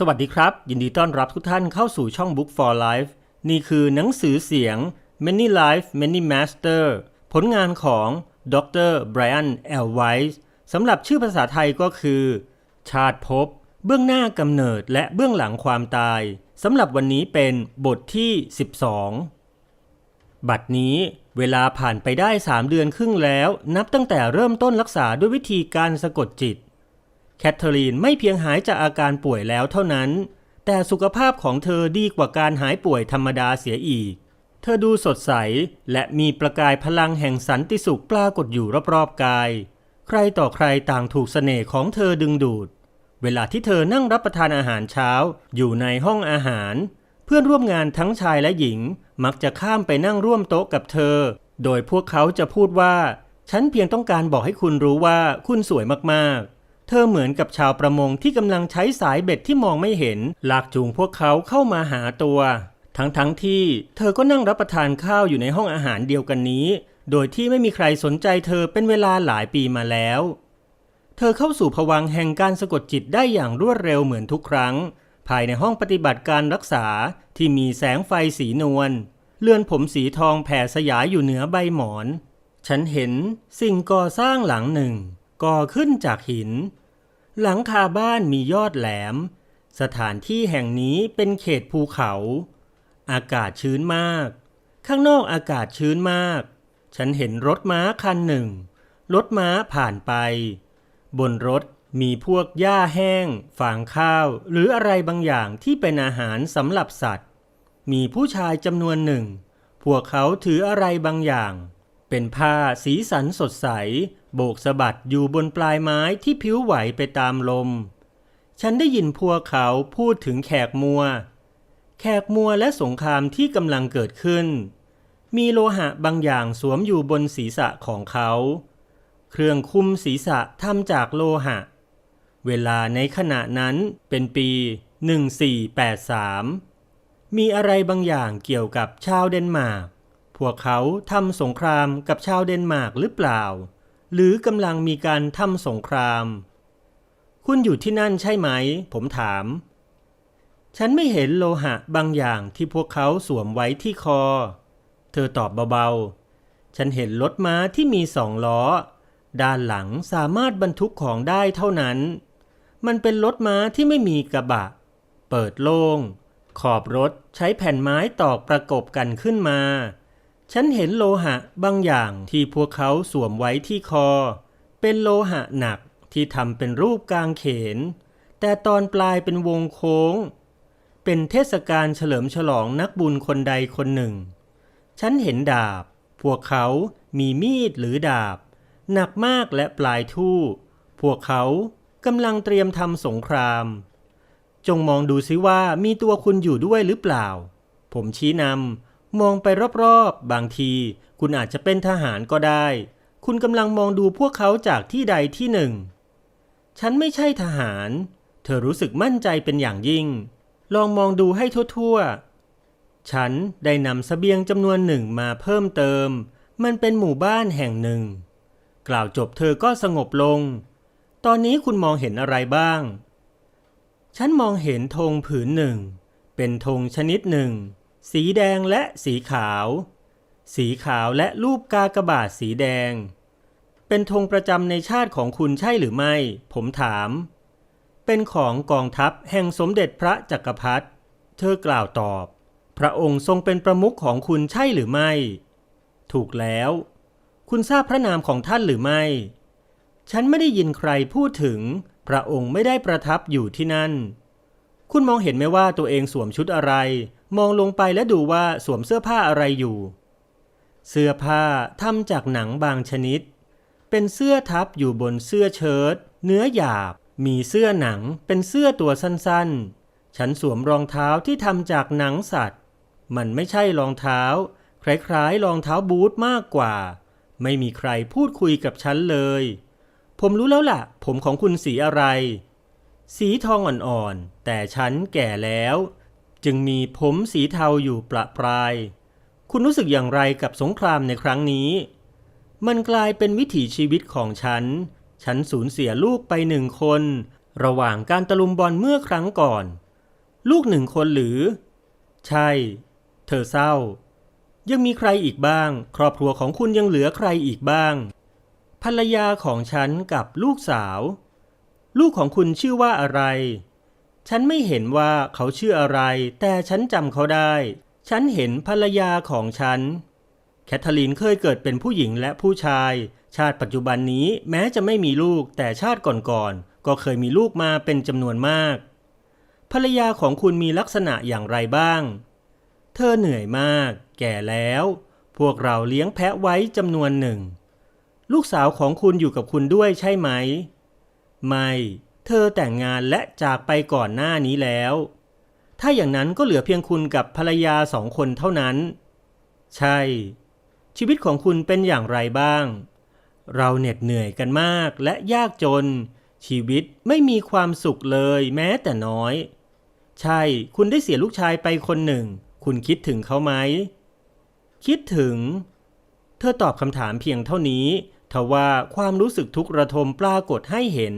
สวัสดีครับ ยินดีต้อนรับทุกท่านเข้าสู่ช่อง Book for Life นี่คือหนังสือเสียง Many Life Many Master ผลงานของดรไบรอันแอลไวส์สำหรับชื่อภาษาไทยก็คือ ชาติภพเบื้องหน้ากำเนิดและเบื้องหลังความตายสำหรับวันนี้เป็นบทที่ 12 บัดนี้เวลาผ่านไปได้ 3 เดือนครึ่งแล้ว นับตั้งแต่เริ่มต้นรักษาด้วยวิธีการสะกดจิต แคทเธอรีนไม่เพียงหายจากอาการป่วยแล้วเท่านั้น แต่สุขภาพของเธอดีกว่าการหายป่วยธรรมดาเสียอีก เธอดูสดใสและมีประกายพลังแห่งสันติสุขปรากฏอยู่รอบๆกาย ใครต่อใครต่างถูกเสน่ห์ของเธอดึงดูด เวลาที่เธอนั่งรับประทานอาหารเช้า อยู่ในห้องอาหาร เพื่อนร่วมงานทั้งชายและหญิง มักจะข้ามไปนั่งร่วมโต๊ะกับเธอ โดยพวกเขาจะพูดว่า ฉันเพียงต้องการบอกให้คุณรู้ว่าคุณสวยมากๆ เธอเหมือนกับชาวประมงที่กำลังใช้สายเบ็ดที่มองไม่เห็น ลากจูงพวกเขาเข้ามาหาตัว ทั้งๆทที่เธอก็นั่งรับประทานข้าวอยู่ในห้องอาหารเดียวกันนี้ โดยที่ไม่มีใครสนใจเธอเป็นเวลาหลายปีมาแล้ว เธอเข้าสู่ภวังแห่งการสะกดจิตได้อย่างรวดเร็วเหมือนทุกครั้ง ภายในห้องปฏิบัติการรักษาที่มีแสงไฟสีนวลเลื่อนผมสีทองแผ่สยายอยู่เหนือใบหมอน ฉันเห็นสิ่งก่อสร้างหลังหนึ่ง ก่อขึ้นจากหิน หลังคาบ้านมียอดแหลม สถานที่แห่งนี้เป็นเขตภูเขา อากาศชื้นมาก ข้างนอกอากาศชื้นมาก ฉันเห็นรถม้าคันหนึ่ง รถม้าผ่านไป บนรถมีพวกหญ้าแห้งฟางข้าว หรืออะไรบางอย่างที่เป็นอาหารสำหรับสัตว์ มีผู้ชายจำนวนหนึ่ง พวกเขาถืออะไรบางอย่าง เป็นผ้าสีสันสดใส โบกสะบัดอยู่บนปลายไม้ที่ผิวไหวไปตามลม ฉันได้ยินพวกเขาพูดถึงแขกมัว แขกมัวและสงครามที่กำลังเกิดขึ้น มีโลหะบางอย่างสวมอยู่บนศีรษะของเขา เครื่องคุมศีรษะทำจากโลหะ เวลาในขณะนั้นเป็นปี 1483 มีอะไรบางอย่างเกี่ยวกับชาวเดนมาร์กพวกเขาทำสงครามกับชาวเดนมาร์กหรือเปล่า หรือกำลังมีการทำสงคราม คุณอยู่ที่นั่นใช่ไหม ผมถาม ฉันไม่เห็นโลหะบางอย่างที่พวกเขาสวมไว้ที่คอ เธอตอบเบาๆ ฉันเห็นรถม้าที่มีสองล้อ ด้านหลังสามารถบรรทุกของได้เท่านั้น มันเป็นรถม้าที่ไม่มีกระบะ เปิดโล่งขอบรถใช้แผ่นไม้ตอกประกบกันขึ้นมา ฉันเห็นโลหะบางอย่างที่พวกเขาสวมไว้ที่คอ เป็นโลหะหนักที่ทำเป็นรูปกางเขน แต่ตอนปลายเป็นวงโค้ง เป็นเทศกาลเฉลิมฉลองนักบุญคนใดคนหนึ่ง ฉันเห็นดาบ พวกเขามีมีดหรือดาบ หนักมากและปลายทู่ พวกเขากำลังเตรียมทำสงคราม จงมองดูซิว่ามีตัวคุณอยู่ด้วยหรือเปล่า ผมชี้นำ มองไปรอบๆ บางที คุณอาจจะเป็นทหารก็ได้ คุณกำลังมองดูพวกเขาจากที่ใดที่หนึ่ง ฉันไม่ใช่ทหาร เธอรู้สึกมั่นใจเป็นอย่างยิ่ง ลองมองดูให้ทั่วๆ ฉันได้นำเสบียงจำนวนหนึ่งมาเพิ่มเติม มันเป็นหมู่บ้านแห่งหนึ่ง กล่าวจบเธอก็สงบลง ตอนนี้คุณมองเห็นอะไรบ้าง ฉันมองเห็นธงผืนหนึ่ง เป็นธงชนิดหนึ่ง สีแดงและสีขาว สีขาวและรูปกากบาทสีแดง เป็นธงประจำในชาติของคุณใช่หรือไม่ ผมถาม เป็นของกองทัพแห่งสมเด็จพระจักรพรรดิเธอกล่าวตอบ พระองค์ทรงเป็นประมุขของคุณใช่หรือไม่ ถูกแล้ว คุณทราบพระนามของท่านหรือไม่ ฉันไม่ได้ยินใครพูดถึง พระองค์ไม่ได้ประทับอยู่ที่นั่น คุณมองเห็นไหมว่าตัวเองสวมชุดอะไร มองลงไปและดูว่าสวมเสื้อผ้าอะไรอยู่ เสื้อผ้าทำจากหนังบางชนิด เป็นเสื้อทับอยู่บนเสื้อเชิ้ตเนื้อหยาบ มีเสื้อหนังเป็นเสื้อตัวสั้นๆ ฉันสวมรองเท้าที่ทำจากหนังสัตว์ มันไม่ใช่รองเท้า คล้ายๆรองเท้าบูทมากกว่า ไม่มีใครพูดคุยกับฉันเลย ผมรู้แล้วล่ะ ผมของคุณสีอะไร สีทองอ่อนๆ แต่ฉันแก่แล้ว จึงมีผมสีเทาอยู่ประปราย คุณรู้สึกอย่างไรกับสงครามในครั้งนี้ มันกลายเป็นวิถีชีวิตของฉัน ฉันสูญเสียลูกไปหนึ่งคน ระหว่างการตะลุมบอลเมื่อครั้งก่อน ลูกหนึ่งคนหรือ ใช่ เธอเศร้า ยังมีใครอีกบ้าง ครอบครัวของคุณยังเหลือใครอีกบ้าง ภรรยาของฉันกับลูกสาว ลูกของคุณชื่อว่าอะไร ฉันไม่เห็นว่าเขาชื่ออะไร แต่ฉันจำเขาได้ ฉันเห็นภรรยาของฉัน แคทเธอรีนเคยเกิดเป็นผู้หญิงและผู้ชาย ชาติปัจจุบันนี้แม้จะไม่มีลูกแต่ชาติก่อนๆก็เคยมีลูกมาเป็นจำนวนมาก ภรรยาของคุณมีลักษณะอย่างไรบ้าง เธอเหนื่อยมาก แก่แล้ว พวกเราเลี้ยงแพะไว้จำนวนหนึ่ง ลูกสาวของคุณอยู่กับคุณด้วยใช่ไหม ไม่ เธอแต่งงานและจากไปก่อนหน้านี้แล้ว ถ้าอย่างนั้นก็เหลือเพียงคุณกับภรรยาสองคนเท่านั้น ใช่ ชีวิตของคุณเป็นอย่างไรบ้าง เราเหน็ดเหนื่อยกันมากและยากจน ชีวิตไม่มีความสุขเลยแม้แต่น้อย ใช่ คุณได้เสียลูกชายไปคนหนึ่ง คุณคิดถึงเขาไหม คิดถึง เธอตอบคำถามเพียงเท่านี้ทว่าความรู้สึกทุกข์ระทมปรากฏให้เห็น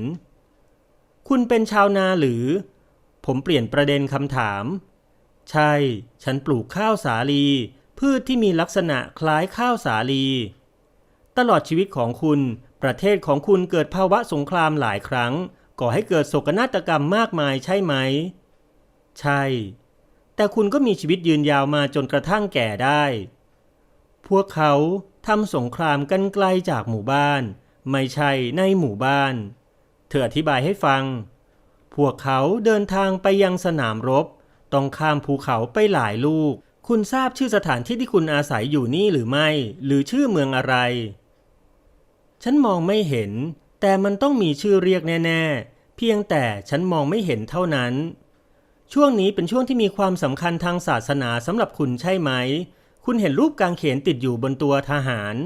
คุณเป็นชาวนาหรือ ผมเปลี่ยนประเด็นคำถาม ใช่ ฉันปลูกข้าวสาลี พืชที่มีลักษณะคล้ายข้าวสาลี ตลอดชีวิตของคุณ ประเทศของคุณเกิดภาวะสงครามหลายครั้ง ก่อให้เกิดโศกนาฏกรรมมากมายใช่ไหม ใช่ แต่คุณก็มีชีวิตยืนยาวมาจนกระทั่งแก่ได้ พวกเขาทำสงครามกันไกลจากหมู่บ้าน ไม่ใช่ในหมู่บ้าน เธออธิบายให้ฟัง พวกเขาเดินทางไปยังสนามรบ ต้องข้ามภูเขาไปหลายลูก คุณทราบชื่อสถานที่ที่คุณอาศัยอยู่นี่หรือไม่ หรือชื่อเมืองอะไร ฉันมองไม่เห็น แต่มันต้องมีชื่อเรียกแน่ ๆ เพียงแต่ฉันมองไม่เห็นเท่านั้น ช่วงนี้เป็นช่วงที่มีความสำคัญทางศาสนาสำหรับคุณใช่ไหม คุณเห็นรูปกางเขนติดอยู่บนตัวทหาร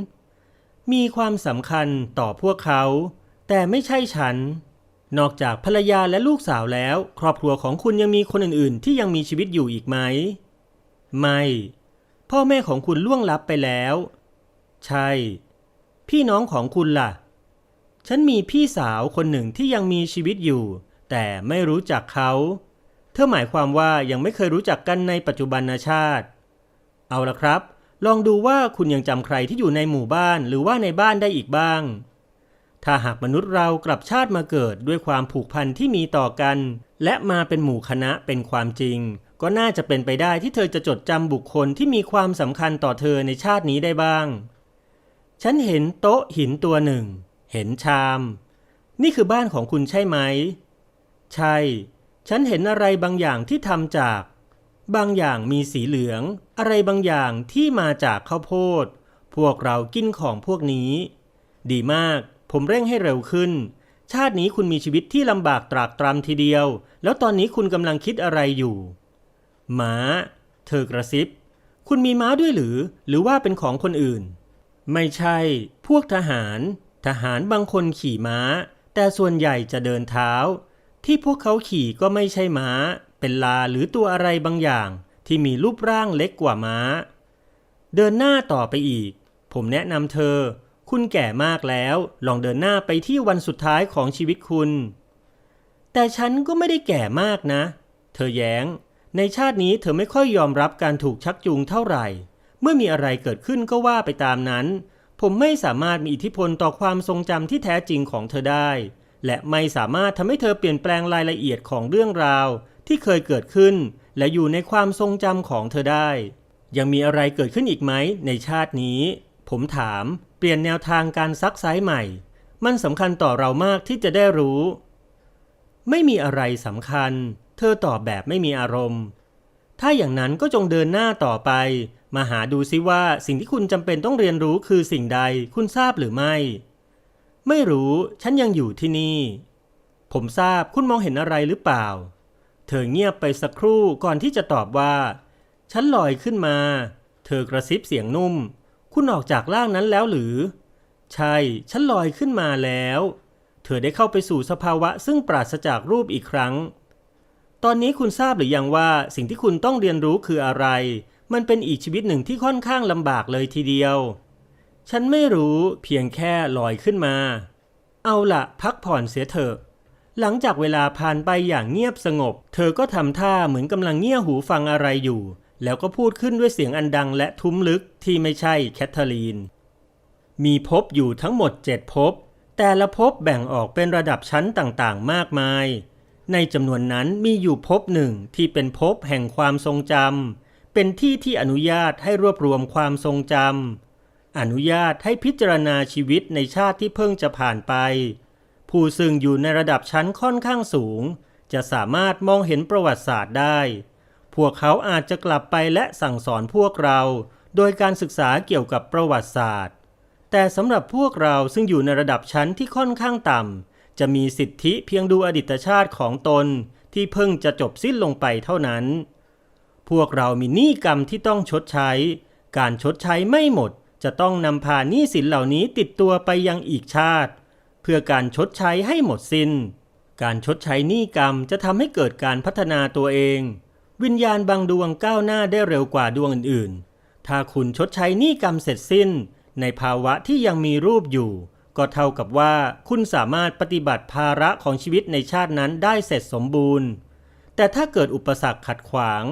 มีความสำคัญต่อพวกเขา แต่ไม่ใช่ฉัน นอกจากภรรยาและลูกสาวแล้ว ครอบครัวของคุณยังมีคนอื่นๆ ที่ยังมีชีวิตอยู่อีกไหม ไม่ พ่อแม่ของคุณล่วงลับไปแล้ว ใช่ พี่น้องของคุณล่ะ ฉันมีพี่สาวคนหนึ่งที่ยังมีชีวิตอยู่ แต่ไม่รู้จักเขาเธอหมายความว่ายังไม่เคยรู้จักกันในปัจจุบันชาติ เอาละครับ ลองดูว่าคุณยังจำใครที่อยู่ในหมู่บ้านหรือว่าในบ้านได้อีกบ้าง ถ้าหากมนุษย์เรากลับชาติมาเกิดด้วยความผูกพันที่มีต่อกัน และมาเป็นหมู่คณะเป็นความจริง ก็น่าจะเป็นไปได้ที่เธอจะจดจำบุคคลที่มีความสำคัญต่อเธอในชาตินี้ได้บ้าง ฉันเห็นโต๊ะหินตัวหนึ่ง เห็นชาม นี่คือบ้านของคุณใช่ไหม ใช่ ฉันเห็นอะไรบางอย่างที่ทำจาก บางอย่างมีสีเหลือง อะไรบางอย่างที่มาจากข้าวโพด พวกเรากินของพวกนี้ ดีมาก ผมเร่งให้เร็วขึ้น ชาตินี้คุณมีชีวิตที่ลำบากตรากตรำทีเดียว แล้วตอนนี้คุณกำลังคิดอะไรอยู่ ม้า เธอกระซิบ คุณมีม้าด้วยหรือ หรือว่าเป็นของคนอื่น ไม่ใช่ พวกทหาร ทหารบางคนขี่ม้า แต่ส่วนใหญ่จะเดินเท้า ที่พวกเขาขี่ก็ไม่ใช่ม้า เป็นลาหรือตัวอะไรบางอย่าง ที่มีรูปร่างเล็กกว่าม้า เดินหน้าต่อไปอีก ผมแนะนำเธอ คุณแก่มากแล้ว ลองเดินหน้าไปที่วันสุดท้ายของชีวิตคุณ แต่ฉันก็ไม่ได้แก่มากนะ เธอแย้ง ในชาตินี้เธอไม่ค่อยยอมรับการถูกชักจูงเท่าไหร่ เมื่อมีอะไรเกิดขึ้นก็ว่าไปตามนั้น ผมไม่สามารถมีอิทธิพลต่อความทรงจำที่แท้จริงของเธอได้ และไม่สามารถทำให้เธอเปลี่ยนแปลงรายละเอียดของเรื่องราว ที่เคยเกิดขึ้น และอยู่ในความทรงจำของเธอได้ ยังมีอะไรเกิดขึ้นอีกไหมในชาตินี้ ผมถาม ปลี่ยนแนวทางการซักไซส์ใหม่ มันสำคัญต่อเรามากที่จะได้รู้ ไม่มีอะไรสำคัญ เธอตอบแบบไม่มีอารมณ์ ถ้าอย่างนั้นก็จงเดินหน้าต่อไป มาหาดูซิว่าสิ่งที่คุณจำเป็นต้องเรียนรู้คือสิ่งใดคุณทราบหรือไม่ ไม่รู้ ฉันยังอยู่ที่นี่ ผมทราบคุณมองเห็นอะไรหรือเปล่า เธอเงียบไปสักครู่ก่อนที่จะตอบว่า ฉันลอยขึ้นมา เธอกระซิบเสียงนุ่ม คุณออกจากร่างนั้นแล้วหรือ ใช่ ฉันลอยขึ้นมาแล้ว เธอได้เข้าไปสู่สภาวะซึ่งปราศจากรูปอีกครั้ง ตอนนี้คุณทราบหรือยังว่าสิ่งที่คุณต้องเรียนรู้คืออะไร มันเป็นอีกชีวิตหนึ่งที่ค่อนข้างลำบากเลยทีเดียว ฉันไม่รู้เพียงแค่ลอยขึ้นมา เอาละพักผ่อนเสียเถอะหลังจากเวลาผ่านไปอย่างเงียบสงบ เธอก็ทำท่าเหมือนกำลังเงี่ยหูฟังอะไรอยู่ แล้วก็พูดขึ้นด้วยเสียงอันดังและทุ้มลึกที่ไม่ใช่แคทเธอรีน มีภพอยู่ทั้งหมดเจ็ดภพ แต่ละภพแบ่งออกเป็นระดับชั้นต่างๆ มากมาย ในจำนวนนั้นมีอยู่ภพหนึ่งที่เป็นภพแห่งความทรงจำ เป็นที่ที่อนุญาตให้รวบรวมความทรงจำ อนุญาตให้พิจารณาชีวิตในชาติที่เพิ่งจะผ่านไป ผู้ซึ่งอยู่ในระดับชั้นค่อนข้างสูง จะสามารถมองเห็นประวัติศาสตร์ได้ พวกเขาอาจจะกลับไปและสั่งสอนพวกเรา โดยการศึกษาเกี่ยวกับประวัติศาสตร์ แต่สำหรับพวกเราซึ่งอยู่ในระดับชั้นที่ค่อนข้างต่ำ จะมีสิทธิเพียงดูอดีตชาติของตนที่เพิ่งจะจบสิ้นลงไปเท่านั้น พวกเรามีหนี้กรรมที่ต้องชดใช้ การชดใช้ไม่หมดจะต้องนำพาหนี้สินเหล่านี้ติดตัวไปยังอีกชาติ เพื่อการชดใช้ให้หมดสิน้น การชดใช้หนี้กรรมจะทำให้เกิดการพัฒนาตัวเอง วิญญาณบางดวงก้าวหน้าได้เร็วกว่าดวงอื่นๆ ถ้าคุณชดใช้หนี้กรรมเสร็จสิ้น ในภาวะที่ยังมีรูปอยู่ ก็เท่ากับว่าคุณสามารถปฏิบัติภาระของชีวิตในชาตินั้นได้เสร็จสมบูรณ์ แต่ถ้าเกิดอุปสรรคขัดขวาง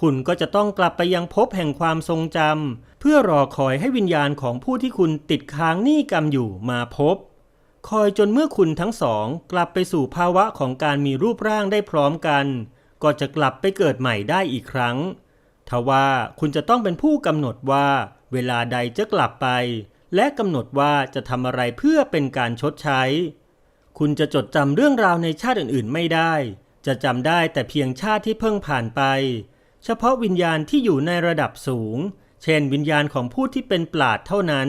คุณก็จะต้องกลับไปยังภพแห่งความทรงจำเพื่อรอคอยให้วิญญาณของผู้ที่คุณติดค้างหนี้กรรมอยู่มาพบ คอยจนเมื่อคุณทั้งสอง กลับไปสู่ภาวะของการมีรูปร่างได้พร้อมกัน ก็จะกลับไปเกิดใหม่ได้อีกครั้ง ทว่าคุณจะต้องเป็นผู้กำหนดว่า เวลาใดจะกลับไป และกำหนดว่าจะทำอะไรเพื่อเป็นการชดใช้ คุณจะจดจำเรื่องราวในชาติอื่นๆ ไม่ได้ จะจำได้แต่เพียงชาติที่เพิ่งผ่านไป เฉพาะวิญญาณที่อยู่ในระดับสูง เช่น วิญญาณของผู้ที่เป็นปราดเท่านั้น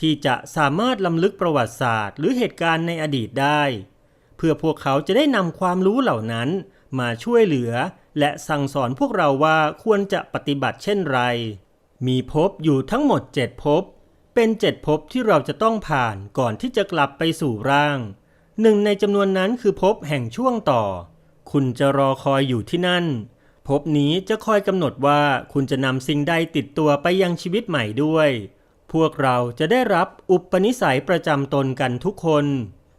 ที่จะสามารถล้ำลึกประวัติศาสตร์ หรือเหตุการณ์ในอดีตได้ เพื่อพวกเขาจะได้นำความรู้เหล่านั้น มาช่วยเหลือ และสั่งสอนพวกเราว่าควรจะปฏิบัติเช่นไร มีภพอยู่ทั้งหมดเจ็ดภพ เป็นเจ็ดภพที่เราจะต้องผ่านก่อนที่จะกลับไปสู่ร่าง หนึ่งในจำนวนนั้นคือภพแห่งช่วงต่อ คุณจะรอคอยอยู่ที่นั่นภพนี้จะคอยกำหนดว่าคุณจะนำสิ่งใดติดตัวไปยังชีวิตใหม่ด้วย พวกเราจะได้รับอุปนิสัยประจำตนกันทุกคน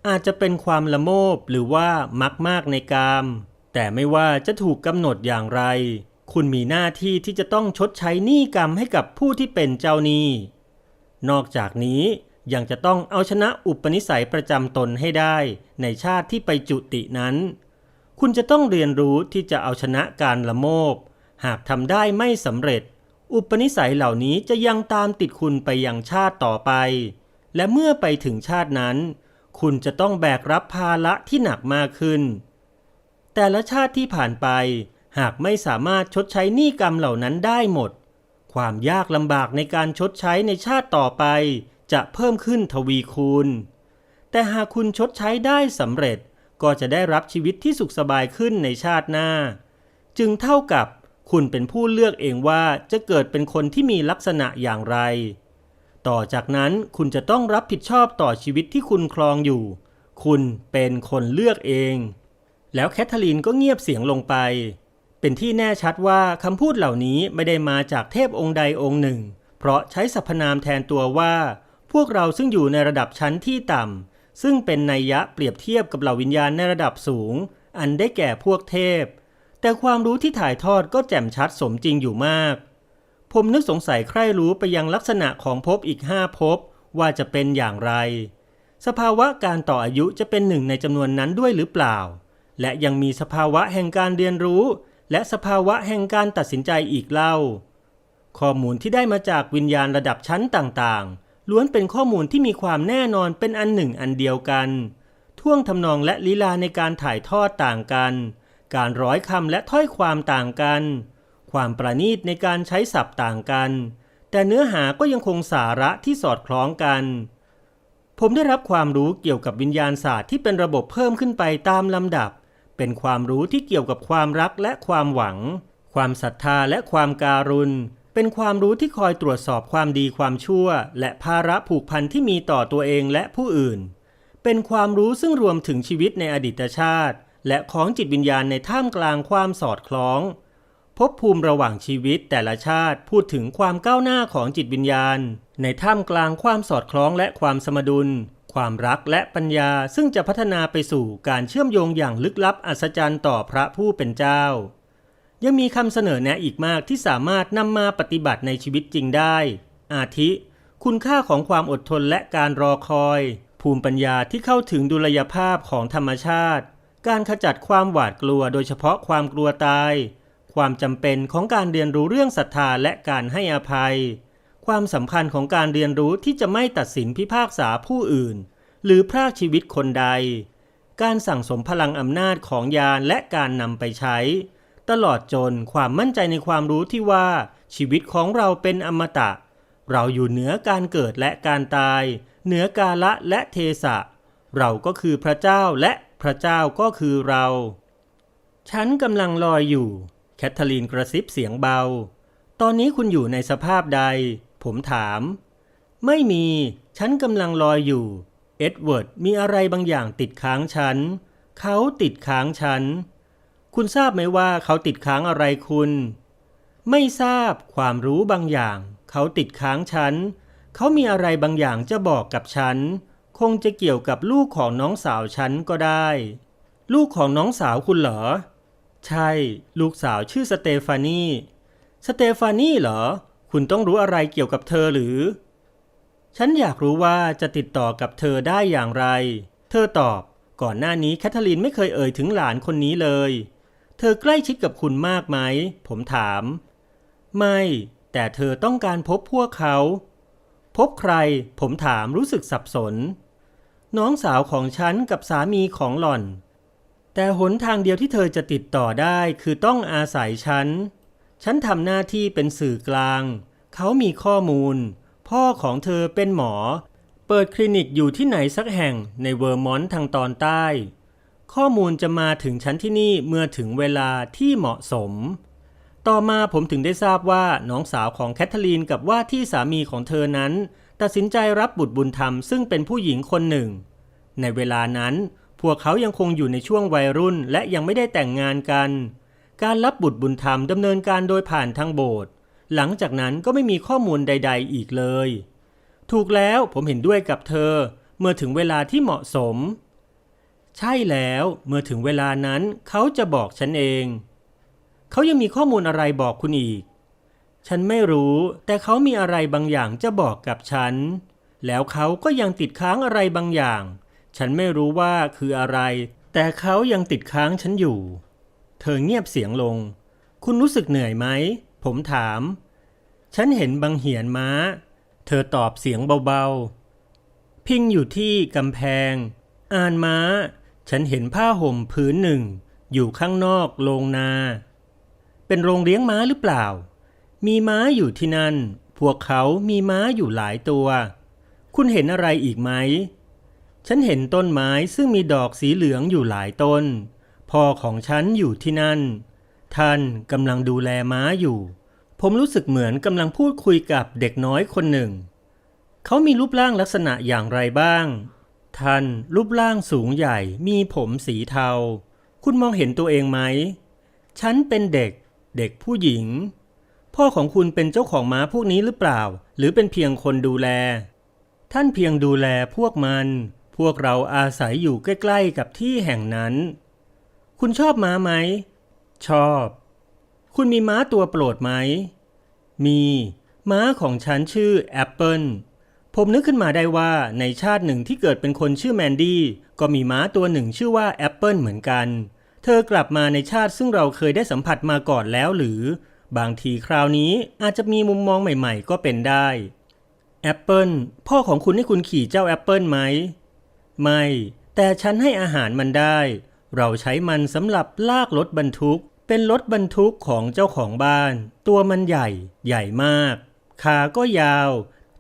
อาจจะเป็นความละโมบหรือว่ามักมากในกาม แต่ไม่ว่าจะถูกกำหนดอย่างไร คุณมีหน้าที่ที่จะต้องชดใช้หนี้กรรมให้กับผู้ที่เป็นเจ้าหนี้ นอกจากนี้ยังจะต้องเอาชนะอุปนิสัยประจำตนให้ได้ ในชาติที่ไปจุตินั้น คุณจะต้องเรียนรู้ที่จะเอาชนะการละโมบ หากทำได้ไม่สำเร็จ อุปนิสัยเหล่านี้จะยังตามติดคุณไปยังชาติต่อไป และเมื่อไปถึงชาตินั้น คุณจะต้องแบกรับภาระที่หนักมากขึ้น แต่ละชาติที่ผ่านไป หากไม่สามารถชดใช้หนี้กรรมเหล่านั้นได้หมด ความยากลำบากในการชดใช้ในชาติต่อไป จะเพิ่มขึ้นทวีคูณ แต่หากคุณชดใช้ได้สำเร็จก็จะได้รับชีวิตที่สุขสบายขึ้นในชาติหน้า จึงเท่ากับคุณเป็นผู้เลือกเองว่าจะเกิดเป็นคนที่มีลักษณะอย่างไร ต่อจากนั้นคุณจะต้องรับผิดชอบต่อชีวิตที่คุณครองอยู่ คุณเป็นคนเลือกเอง แล้วแคทเธอรีนก็เงียบเสียงลงไป เป็นที่แน่ชัดว่าคำพูดเหล่านี้ไม่ได้มาจากเทพองค์ใดองค์หนึ่ง เพราะใช้สรรพนามแทนตัวว่า พวกเราซึ่งอยู่ในระดับชั้นที่ต่ำ ซึ่งเป็นนัยยะเปรียบเทียบกับเหล่าวิญญาณในระดับสูง อันได้แก่พวกเทพ แต่ความรู้ที่ถ่ายทอดก็แจ่มชัดสมจริงอยู่มาก ผมนึกสงสัยใคร่รู้ไปยังลักษณะของภพอีกห้าภพว่าจะเป็นอย่างไร สภาวะการต่ออายุจะเป็นหนึ่งในจำนวนนั้นด้วยหรือเปล่า และยังมีสภาวะแห่งการเรียนรู้ และสภาวะแห่งการตัดสินใจอีกเล่า ข้อมูลที่ได้มาจากวิญญาณระดับชั้นต่างๆ ล้วนเป็นข้อมูลที่มีความแน่นอนเป็นอันหนึ่งอันเดียวกัน ท่วงทำนองและลีลาในการถ่ายทอดต่างกัน การร้อยคำและถ้อยความต่างกัน ความประณีตในการใช้ศัพท์ต่างกัน แต่เนื้อหาก็ยังคงสาระที่สอดคล้องกันผมได้รับความรู้เกี่ยวกับวิญญาณศาสตร์ที่เป็นระบบเพิ่มขึ้นไปตามลำดับ เป็นความรู้ที่เกี่ยวกับความรักและความหวัง ความศรัทธาและความการุณ เป็นความรู้ที่คอยตรวจสอบความดีความชั่ว และภาระผูกพันที่มีต่อตัวเองและผู้อื่น เป็นความรู้ซึ่งรวมถึงชีวิตในอดีตชาติ และของจิตวิญญาณในท่ามกลางความสอดคล้องภพภูมิระหว่างชีวิตแต่ละชาติพูดถึงความก้าวหน้าของจิตวิญญาณ ในท่ามกลางความสอดคล้องและความสมดุล ความรักและปัญญาซึ่งจะพัฒนาไปสู่การเชื่อมโยงอย่างลึกลับอัศจรรย์ต่อพระผู้เป็นเจ้า ยังมีคำเสนอแนะอีกมากที่สามารถนำมาปฏิบัติในชีวิตจริงได้ อาทิ คุณค่าของความอดทนและการรอคอย ภูมิปัญญาที่เข้าถึงดุลยภาพของธรรมชาติ การขจัดความหวาดกลัวโดยเฉพาะความกลัวตาย ความจำเป็นของการเรียนรู้เรื่องศรัทธาและการให้อภัย ความสำคัญของการเรียนรู้ที่จะไม่ตัดสินพิพากษาผู้อื่น หรือพรากชีวิตคนใด การสั่งสมพลังอำนาจของยานและการนำไปใช้ ตลอดจนความมั่นใจในความรู้ที่ว่าชีวิตของเราเป็นอมตะ เราอยู่เหนือการเกิดและการตาย เหนือกาละและเทสะ เราก็คือพระเจ้าและพระเจ้าก็คือเรา ฉันกำลังลอยอยู่ แคทเธอรีนกระซิบเสียงเบา ตอนนี้คุณอยู่ในสภาพใด ผมถาม ไม่มี ฉันกำลังลอยอยู่ เอ็ดเวิร์ดมีอะไรบางอย่างติดค้างฉัน เขาติดค้างฉัน คุณทราบไหมว่าเขาติดค้างอะไรคุณ ไม่ทราบความรู้บางอย่าง เขาติดค้างฉัน เขามีอะไรบางอย่างจะบอกกับฉัน คงจะเกี่ยวกับลูกของน้องสาวฉันก็ได้ ลูกของน้องสาวคุณเหรอ ใช่ ลูกสาวชื่อสเตฟานีสเตฟานีเหรอ คุณต้องรู้อะไรเกี่ยวกับเธอหรือ ฉันอยากรู้ว่าจะติดต่อกับเธอได้อย่างไร เธอตอบ ก่อนหน้านี้แคทเธอรีนไม่เคยเอ่ยถึงหลานคนนี้เลย เธอใกล้ชิดกับคุณมากไหม ผมถาม ไม่ แต่เธอต้องการพบพวกเขา พบใคร ผมถามรู้สึกสับสน น้องสาวของฉันกับสามีของหล่อน แต่หนทางเดียวที่เธอจะติดต่อได้คือต้องอาศัยฉัน ฉันทำหน้าที่เป็นสื่อกลาง เขามีข้อมูล พ่อของเธอเป็นหมอ เปิดคลินิกอยู่ที่ไหนสักแห่งในเวอร์มอนต์ทางตอนใต้ ข้อมูลจะมาถึงฉันที่นี่เมื่อถึงเวลาที่เหมาะสม ต่อมาผมถึงได้ทราบว่าน้องสาวของแคทเธอรีนกับว่าที่สามีของเธอนั้น ตัดสินใจรับบุตรบุญธรรมซึ่งเป็นผู้หญิงคนหนึ่ง ในเวลานั้นพวกเขายังคงอยู่ในช่วงวัยรุ่นและยังไม่ได้แต่งงานกัน การรับบุตรบุญธรรมดำเนินการโดยผ่านทางโบสถ์หลังจากนั้นก็ไม่มีข้อมูลใด ๆ อีกเลย ถูกแล้วผมเห็นด้วยกับเธอ เมื่อถึงเวลาที่เหมาะสม ใช่แล้วเมื่อถึงเวลานั้นเขาจะบอกฉันเอง เขายังมีข้อมูลอะไรบอกคุณอีก ฉันไม่รู้แต่เขามีอะไรบางอย่างจะบอกกับฉัน แล้วเขาก็ยังติดค้างอะไรบางอย่าง ฉันไม่รู้ว่าคืออะไร แต่เขายังติดค้างฉันอยู่ เธอเงียบเสียงลง คุณรู้สึกเหนื่อยไหม ผมถาม ฉันเห็นบางเหียนม้า เธอตอบเสียงเบาๆ พิงอยู่ที่กำแพง อ่านม้า ฉันเห็นผ้าห่มผืนหนึ่ง อยู่ข้างนอกโรงนา เป็นโรงเลี้ยงม้าหรือเปล่า มีม้าอยู่ที่นั่น พวกเขามีม้าอยู่หลายตัว คุณเห็นอะไรอีกไหม ฉันเห็นต้นไม้ซึ่งมีดอกสีเหลืองอยู่หลายต้น พ่อของฉันอยู่ที่นั่น ท่านกำลังดูแลม้าอยู่ ผมรู้สึกเหมือนกำลังพูดคุยกับเด็กน้อยคนหนึ่ง เขามีรูปร่างลักษณะอย่างไรบ้าง ท่านรูปร่างสูงใหญ่มีผมสีเทา คุณมองเห็นตัวเองไหม ฉันเป็นเด็ก เด็กผู้หญิง พ่อของคุณเป็นเจ้าของม้าพวกนี้หรือเปล่า หรือเป็นเพียงคนดูแล ท่านเพียงดูแลพวกมัน พวกเราอาศัยอยู่ใกล้ ๆ กับที่แห่งนั้น คุณชอบม้าไหม ชอบ คุณมีม้าตัวโปรดไหม มี ม้าของฉันชื่อแอปเปิลผมนึกขึ้นมาได้ว่าในชาติหนึ่งที่เกิดเป็นคนชื่อแมนดี้ก็มีม้าตัวหนึ่งชื่อว่าแอปเปิลเหมือนกัน เธอกลับมาในชาติซึ่งเราเคยได้สัมผัสมาก่อนแล้วหรือ บางทีคราวนี้อาจจะมีมุมมองใหม่ๆ ก็เป็นได้แอปเปิลพ่อของคุณให้คุณขี่เจ้าแอปเปิลไหม ไม่ แต่ฉันให้อาหารมันได้ เราใช้มันสำหรับลากรถบรรทุก เป็นรถบรรทุกของเจ้าของบ้าน ตัวมันใหญ่ ใหญ่มาก ขาก็ยาว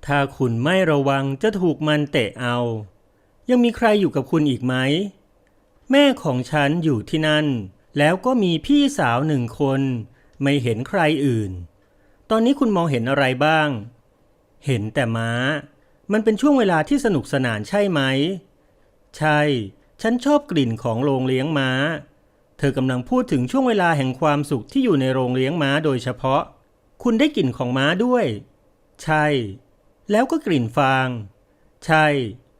ถ้าคุณไม่ระวังจะถูกมันเตะเอา ยังมีใครอยู่กับคุณอีกไหม แม่ของฉันอยู่ที่นั่น แล้วก็มีพี่สาวหนึ่งคน ไม่เห็นใครอื่น ตอนนี้คุณมองเห็นอะไรบ้าง เห็นแต่ม้า มันเป็นช่วงเวลาที่สนุกสนานใช่ไหม ใช่ ฉันชอบกลิ่นของโรงเลี้ยงม้า เธอกำลังพูดถึงช่วงเวลาแห่งความสุขที่อยู่ในโรงเลี้ยงม้าโดยเฉพาะ คุณได้กลิ่นของม้าด้วย ใช่ แล้วก็กลิ่นฟาง ใช่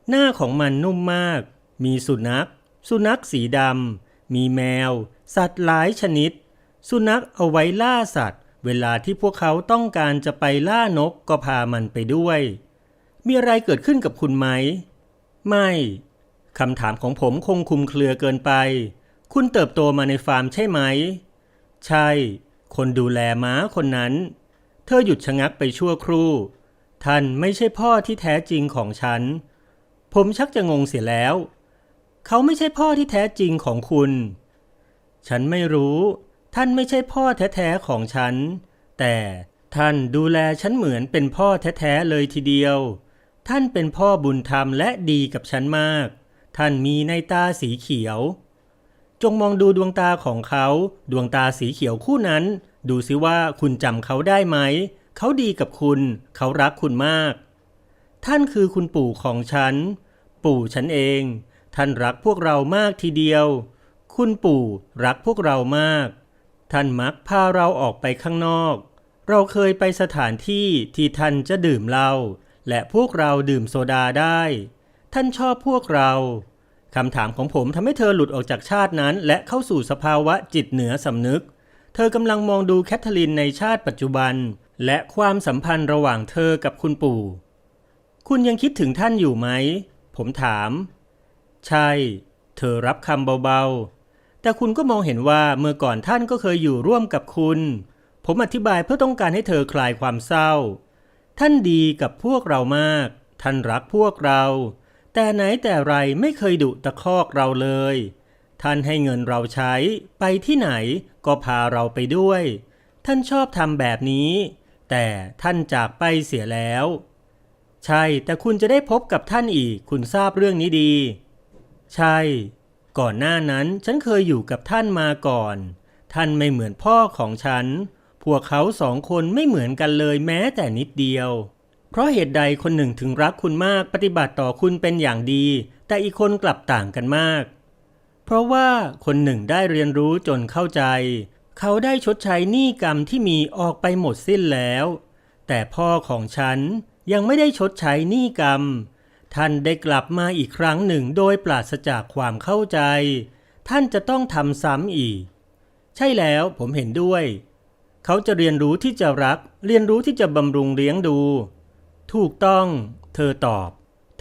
หน้าของมันนุ่มมาก มีสุนัข สุนัขสีดำ มีแมว สัตว์หลายชนิด สุนัขเอาไว้ล่าสัตว์ เวลาที่พวกเขาต้องการจะไปล่านกก็พามันไปด้วย มีอะไรเกิดขึ้นกับคุณไหม ไม่ คำถามของผมคงคุมเครือเกินไป คุณเติบโตมาในฟาร์มใช่ไหม ใช่ คนดูแลม้าคนนั้น เธอหยุดชะงักไปชั่วครู่ ท่านไม่ใช่พ่อที่แท้จริงของฉัน ผมชักจะงงเสียแล้ว เขาไม่ใช่พ่อที่แท้จริงของคุณ ฉันไม่รู้ ท่านไม่ใช่พ่อแท้ๆของฉัน แต่ท่านดูแลฉันเหมือนเป็นพ่อแท้ๆเลยทีเดียว ท่านเป็นพ่อบุญธรรมและดีกับฉันมาก ท่านมีในตาสีเขียว จงมองดูดวงตาของเขา ดวงตาสีเขียวคู่นั้น ดูสิว่าคุณจำเขาได้ไหม เขาดีกับคุณ เขารักคุณมาก ท่านคือคุณปู่ของฉัน ปู่ฉันเอง ท่านรักพวกเรามากทีเดียว คุณปู่รักพวกเรามาก ท่านมักพาเราออกไปข้างนอก เราเคยไปสถานที่ที่ท่านจะดื่มเหล้าและพวกเราดื่มโซดาได้ ท่านชอบพวกเราคำถามของผมทำให้เธอหลุดออกจากชาตินั้น และเข้าสู่สภาวะจิตเหนือสำนึก เธอกำลังมองดูแคทเธอรีนในชาติปัจจุบัน และความสัมพันธ์ระหว่างเธอกับคุณปู่ คุณยังคิดถึงท่านอยู่ไหม ผมถาม ใช่ เธอรับคำเบาๆ แต่คุณก็มองเห็นว่าเมื่อก่อนท่านก็เคยอยู่ร่วมกับคุณ ผมอธิบายเพื่อต้องการให้เธอคลายความเศร้า ท่านดีกับพวกเรามาก ท่านรักพวกเรา แต่ไหนแต่ไรไม่เคยดุตะคอกเราเลย ท่านให้เงินเราใช้ไปที่ไหนก็พาเราไปด้วย ท่านชอบทำแบบนี้ แต่ท่านจากไปเสียแล้ว ใช่แต่คุณจะได้พบกับท่านอีกคุณทราบเรื่องนี้ดี ใช่ ก่อนหน้านั้นฉันเคยอยู่กับท่านมาก่อน ท่านไม่เหมือนพ่อของฉัน พวกเขาสองคนไม่เหมือนกันเลยแม้แต่นิดเดียว เพราะเหตุใดคนหนึ่งถึงรักคุณมากปฏิบัติต่อคุณเป็นอย่างดี แต่อีกคนกลับต่างกันมาก เพราะว่าคนหนึ่งได้เรียนรู้จนเข้าใจ เขาได้ชดใช้หนี้กรรมที่มีออกไปหมดสิ้นแล้ว แต่พ่อของฉันยังไม่ได้ชดใช้หนี้กรรม ท่านได้กลับมาอีกครั้งหนึ่งโดยปราศจากความเข้าใจ ท่านจะต้องทำซ้ำอีก ใช่แล้วผมเห็นด้วย เขาจะเรียนรู้ที่จะรัก เรียนรู้ที่จะบำรุงเลี้ยงดู ถูกต้อง เธอตอบ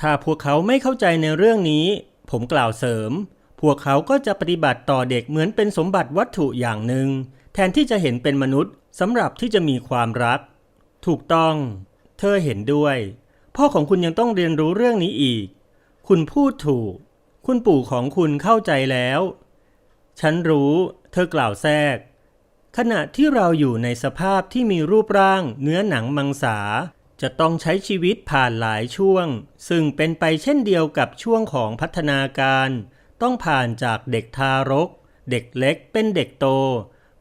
ถ้าพวกเขาไม่เข้าใจในเรื่องนี้ ผมกล่าวเสริม พวกเขาก็จะปฏิบัติต่อเด็กเหมือนเป็นสมบัติวัตถุอย่างหนึ่ง แทนที่จะเห็นเป็นมนุษย์สำหรับที่จะมีความรัก ถูกต้อง เธอเห็นด้วย พ่อของคุณยังต้องเรียนรู้เรื่องนี้อีก คุณพูดถูก คุณปู่ของคุณเข้าใจแล้ว ฉันรู้ เธอกล่าวแทรก ขณะที่เราอยู่ในสภาพที่มีรูปร่าง เนื้อหนังมังสา จะต้องใช้ชีวิตผ่านหลายช่วง ซึ่งเป็นไปเช่นเดียวกับช่วงของพัฒนาการ ต้องผ่านจากเด็กทารก เด็กเล็กเป็นเด็กโต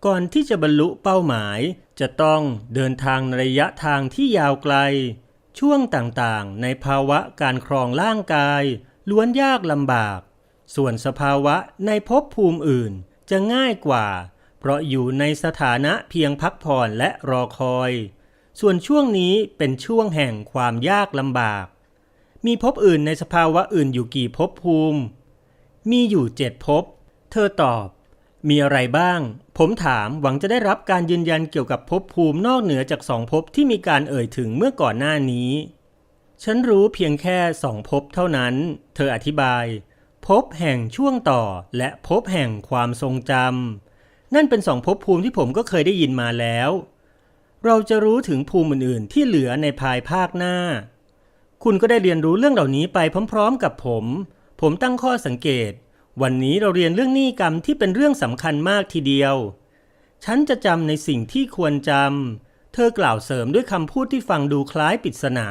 ก่อนที่จะบรรลุเป้าหมาย จะต้องเดินทางในระยะทางที่ยาวไกล ช่วงต่างๆ ในภาวะการครองร่างกาย ล้วนยากลำบาก ส่วนสภาวะในภพภูมิอื่นจะง่ายกว่า เพราะอยู่ในสถานะเพียงพักผ่อนและรอคอย ส่วนช่วงนี้เป็นช่วงแห่งความยากลำบาก มีภพอื่นในสภาวะอื่นอยู่กี่ภพภูมิ มีอยู่เจ็ดภพ เธอตอบ มีอะไรบ้าง ผมถามหวังจะได้รับการยืนยันเกี่ยวกับภพภูมินอกเหนือจากสองภพที่มีการเอ่ยถึงเมื่อก่อนหน้านี้ ฉันรู้เพียงแค่สองภพเท่านั้น เธออธิบายภพแห่งช่วงต่อและภพแห่งความทรงจำนั่นเป็นสองภพภูมิที่ผมก็เคยได้ยินมาแล้ว เราจะรู้ถึงภูมิอื่นๆที่เหลือในภายภาคหน้า คุณก็ได้เรียนรู้เรื่องเหล่านี้ไปพร้อม ๆ กับผม ผมตั้งข้อสังเกต วันนี้เราเรียนเรื่องหนี้กรรมที่เป็นเรื่องสำคัญมากทีเดียว ฉันจะจำในสิ่งที่ควรจำ เธอกล่าวเสริมด้วยคำพูดที่ฟังดูคล้ายปริศนา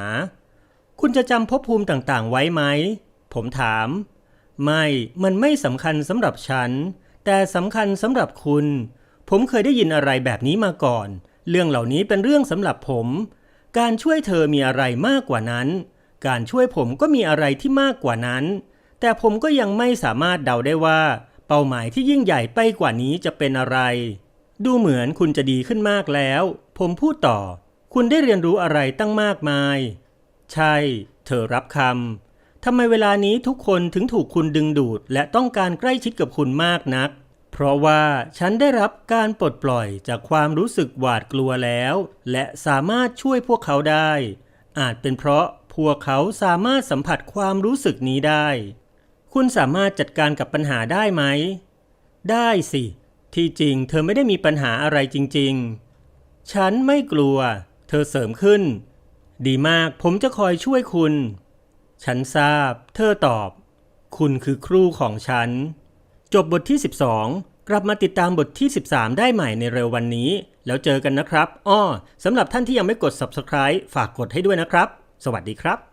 คุณจะจำภพภูมิต่างๆ ไว้ไหม ผมถาม ไม่ มันไม่สำคัญสำหรับฉัน แต่สำคัญสำหรับคุณ ผมเคยได้ยินอะไรแบบนี้มาก่อน เรื่องเหล่านี้เป็นเรื่องสำหรับผม การช่วยเธอมีอะไรมากกว่านั้น การช่วยผมก็มีอะไรที่มากกว่านั้น แต่ผมก็ยังไม่สามารถเดาได้ว่า เป้าหมายที่ยิ่งใหญ่ไปกว่านี้จะเป็นอะไร ดูเหมือนคุณจะดีขึ้นมากแล้ว ผมพูดต่อ คุณได้เรียนรู้อะไรตั้งมากมาย ใช่ เธอรับคำทำไมเวลานี้ทุกคนถึงถูกคุณดึงดูด และต้องการใกล้ชิดกับคุณมากนัก เพราะว่าฉันได้รับการปลดปล่อยจากความรู้สึกหวาดกลัวแล้ว และสามารถช่วยพวกเขาได้ อาจเป็นเพราะพวกเขาสามารถสัมผัสความรู้สึกนี้ได้ คุณสามารถจัดการกับปัญหาได้ไหม ได้สิ ที่จริงเธอไม่ได้มีปัญหาอะไรจริง ๆ ฉันไม่กลัว เธอเสริมขึ้น ดีมากผมจะคอยช่วยคุณ ฉันทราบ เธอตอบ คุณคือครูของฉัน จบบทที่ 12 กลับมาติดตามบทที่ 13 ได้ใหม่ในเร็ววันนี้ แล้วเจอกันนะครับอ้อสำหรับท่านที่ยังไม่กด subscribe ฝากกดให้ด้วยนะครับ สวัสดีครับ